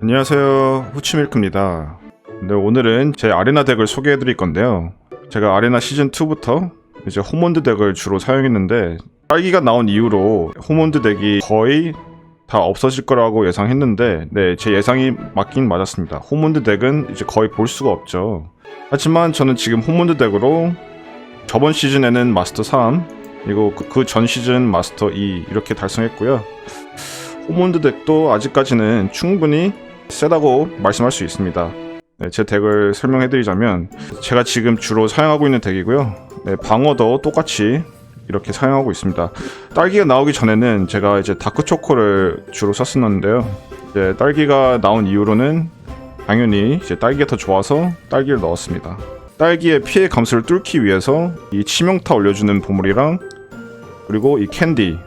안녕하세요. 후치밀크입니다. 네, 오늘은 제 아레나 덱을 소개해 드릴 건데요. 제가 아레나 시즌2부터 이제 호몬드 덱을 주로 사용했는데 딸기가 나온 이후로 호몬드 덱이 거의 다 없어질 거라고 예상했는데 네, 제 예상이 맞긴 맞았습니다. 호몬드 덱은 이제 거의 볼 수가 없죠. 하지만 저는 지금 호몬드 덱으로 저번 시즌에는 마스터 3 그리고 그전 시즌 마스터 2 이렇게 달성했고요. 호몬드 덱도 아직까지는 충분히 세다고 말씀할 수 있습니다. 네, 제 덱을 설명해드리자면 제가 지금 주로 사용하고 있는 덱이고요. 네, 방어도 똑같이 이렇게 사용하고 있습니다. 딸기가 나오기 전에는 제가 이제 다크 초코를 주로 썼었는데요. 이제 딸기가 나온 이후로는 당연히 이제 딸기가 더 좋아서 딸기를 넣었습니다. 딸기의 피해 감소를 뚫기 위해서 이 치명타 올려주는 보물이랑 그리고 이 캔디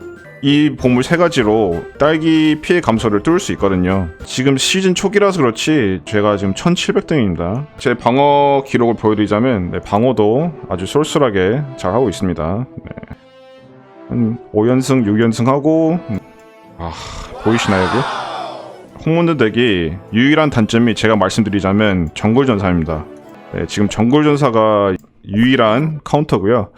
이 보물 세 가지로 딸기 피해 감소를 뚫을 수 있거든요. 지금 시즌 초기라서 그렇지 제가 지금 1700등입니다. 제 방어 기록을 보여드리자면 네, 방어도 아주 쏠쏠하게 잘 하고 있습니다. 네. 한 5연승, 6연승 하고 음, 아 보이시나요 여기? 홍문드 덱이 유일한 단점이 제가 말씀드리자면 정글 전사입니다. 네, 지금 정글 전사가 유일한 카운터고요.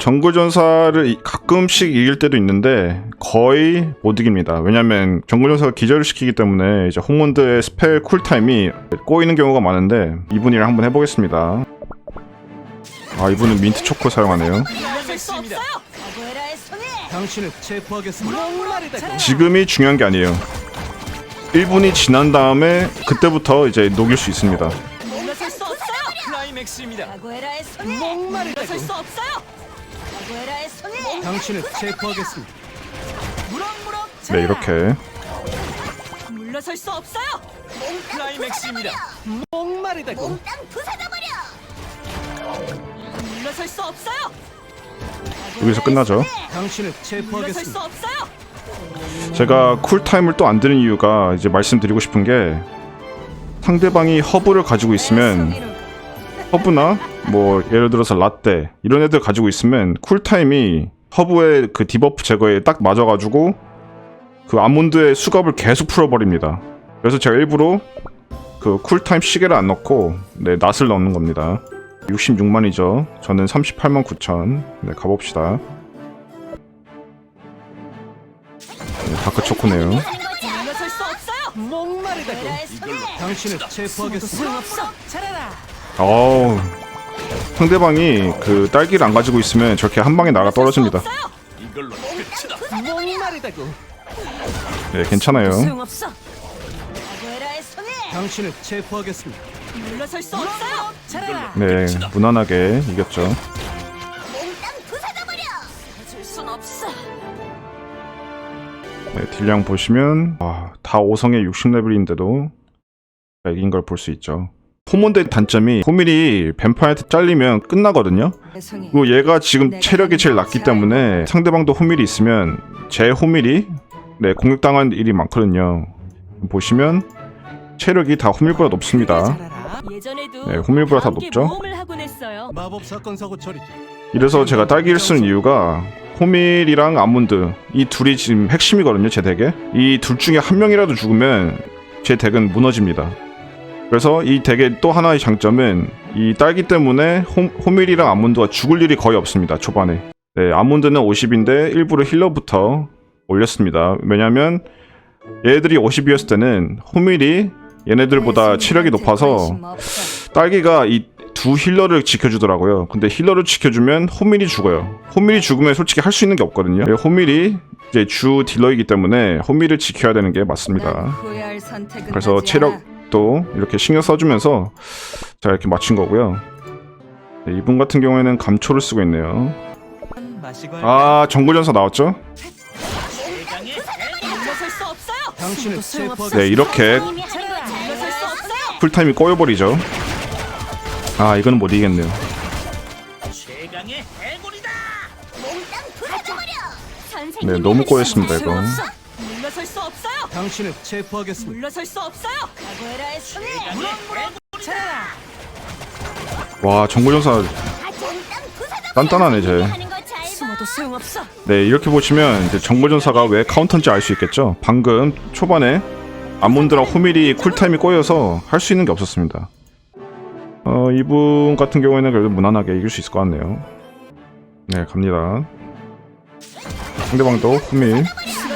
정글 전사를 이- 가끔씩 이길 때도 있는데 거의 못 이깁니다. 왜냐면 정글 전사가 기절을 시키기 때문에 이제 홍몬드의 스펠 쿨타임이 꼬이는 경우가 많은데 이분이랑 한번 해보겠습니다. 아 이분은 민트 초코 사용하네요. 지금이 중요한 게 아니에요. 1분이 지난 다음에 그때부터 이제 녹일 수 있습니다. 손에 당신을 체포하겠습니다. 무럭무럭 네 이렇게 물러설 수 없어요. 클라이맥스입니다. 목마르다고 몽땅 부숴져버려. 물러설 수 없어요. 여기서 끝나죠. 당신을 물러설 수 체포하겠습니다. 없어요. 제가 쿨타임을 또 안 드는 이유가 이제 말씀드리고 싶은 게 상대방이 허브를 가지고 있으면 허브나 뭐 예를 들어서 라떼 이런 애들 가지고 있으면 쿨타임이 허브의 그 디버프 제거에 딱 맞아가지고 그 아몬드의 수갑을 계속 풀어버립니다. 그래서 제가 일부러 그 쿨타임 시계를 안 넣고 네 낫을 넣는 겁니다. 66만이죠. 저는 38만 9천. 네 가봅시다. 네, 다크 초코네요. 물러설 수 없어요. 목마르다고 가고에라의 손에 당신을 체포하겠습니다. 소용없어. 잘하라. 어우 상대방이 그 딸기를 안 가지고 있으면 저렇게 한 방에 나가 떨어집니다. 네 괜찮아요. 소용없어. 가고에라의 손에 당신을 체포하겠습니다. 물러설 수 없어요. 잘하라. 네 무난하게 이겼죠. 몽땅 부숴져버려. 줄순 없어. 네, 딜량 보시면 아, 다 5성의 60레벨인데도 이긴 걸 볼 수 있죠. 호몬드의 단점이 호밀이 뱀파이한테 잘리면 끝나거든요. 그리고 얘가 지금 체력이 제일 낮기 때문에 상대방도 호밀이 있으면 제 호밀이 네 공격당한 일이 많거든요. 보시면 체력이 다 호밀보다 높습니다. 네, 호밀보다 다 높죠? 이래서 제가 딸기를 쓰는 이유가 호밀이랑 아몬드 이 둘이 지금 핵심이거든요 제 덱에 이 둘 중에 한 명이라도 죽으면 제 덱은 무너집니다 그래서 이 덱의 또 하나의 장점은 이 딸기 때문에 호, 호밀이랑 아몬드가 죽을 일이 거의 없습니다 초반에 네 아몬드는 50인데 일부러 힐러부터 올렸습니다 왜냐면 얘들이 50이었을 때는 호밀이 얘네들보다 체력이 높아서 딸기가 이 두 힐러를 지켜주더라고요. 근데 힐러를 지켜주면 호밀이 죽어요. 호밀이 죽으면 솔직히 할 수 있는 게 없거든요. 네, 호밀이 이제 주 딜러이기 때문에 호밀을 지켜야 되는 게 맞습니다. 그래서 체력 도 이렇게 신경 써주면서 자 이렇게 맞춘 거고요. 네, 이분 같은 경우에는 감초를 쓰고 있네요. 아 정글전사 나왔죠? 네 이렇게. 쿨타임이 꼬여버리죠. 아 이거는 못 이기겠네요. 네 너무 꼬였습니다 이거. 물러설 수 없어요. 당신을 체포하겠습니다. 물러설 수 없어요. 가고에라의 손에 잘하라. 와 정글전사 단단하네 쟤. 숨어도 소용없어. 네 이렇게 보시면 이제 정보전사가 왜 카운터인지 알 수 있겠죠 방금 초반에 아몬드랑 호밀이 쿨타임이 꼬여서 할 수 있는 게 없었습니다. 어, 이분 같은 경우에는 그래도 무난하게 이길 수 있을 것 같네요. 네, 갑니다. 상대방도 호밀.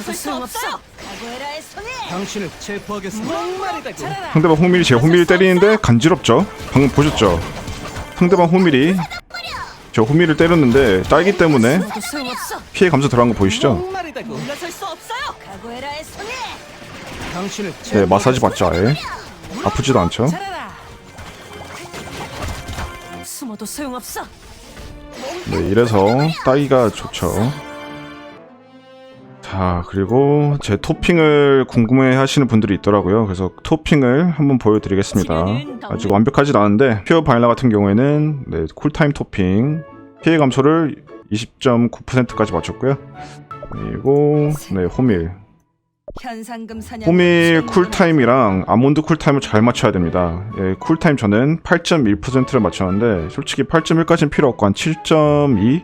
물러설 수 없어요. 각오해라의 손에 당신을 체포하겠습니다. 목마르다고. 상대방 호밀이 제 호밀을 때리는데 간지럽죠? 방금 보셨죠? 상대방 호밀이 저 호밀을 때렸는데 딸기 때문에. 피해 감소 들어간 거 보이시죠? 목마르다고. 물러설 수 없어요. 각오해라의 손에 당신을 네, 마사지 받죠 아예. 아프지도 않죠? 자라라. 숨어도 소용없어. 네, 이래서 따기가 좋죠. 자, 그리고 제 토핑을 궁금해 하시는 분들이 있더라고요. 그래서 토핑을 한번 보여드리겠습니다. 아직 완벽하진 않은데, 퓨어 바닐라 같은 경우에는, 네, 쿨타임 토핑, 피해 감소를 20.9%까지 맞췄고요. 그리고, 네, 호밀. 호밀 쿨타임이랑 아몬드 쿨타임을 잘 맞춰야 됩니다. 예, 쿨타임 저는 8.1%를 맞췄는데 솔직히 8.1까지는 필요 없고 한 7.2?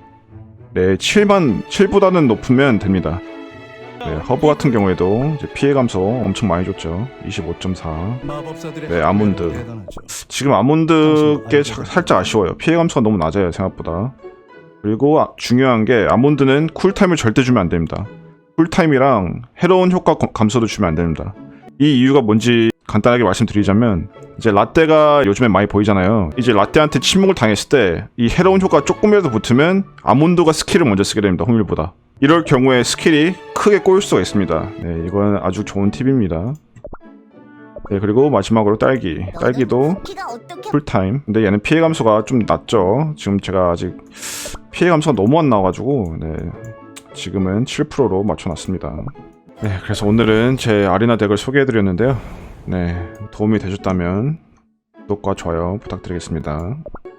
네, 7만 7보다는 높으면 됩니다. 네, 허브 같은 경우에도 이제 피해 감소 엄청 많이 줬죠. 25.4. 마법사들의 네, 아몬드. 대단하죠. 지금 아몬드 게 사- 살짝 아쉬워요. 피해 감소가 너무 낮아요, 생각보다. 그리고 아- 중요한 게 아몬드는 쿨타임을 절대 주면 안 됩니다. 쿨타임이랑 해로운 효과 거- 감소도 주면 안 됩니다. 이 이유가 뭔지 간단하게 말씀드리자면 이제 라떼가 요즘에 많이 보이잖아요. 이제 라떼한테 침묵을 당했을 때 이 해로운 효과 조금이라도 붙으면 아몬드가 스킬을 먼저 쓰게 됩니다. 호밀보다. 이럴 경우에 스킬이 크게 꼬일 수가 있습니다. 네, 이건 아주 좋은 팁입니다. 네, 그리고 마지막으로 딸기. 딸기도 풀타임. 근데 얘는 피해 감소가 좀 낮죠. 지금 제가 아직 피해 감소가 너무 안 나와가지고 네, 지금은 7%로 맞춰놨습니다. 네, 그래서 오늘은 제 아리나 덱을 소개해드렸는데요. 네, 도움이 되셨다면 구독과 좋아요 부탁드리겠습니다.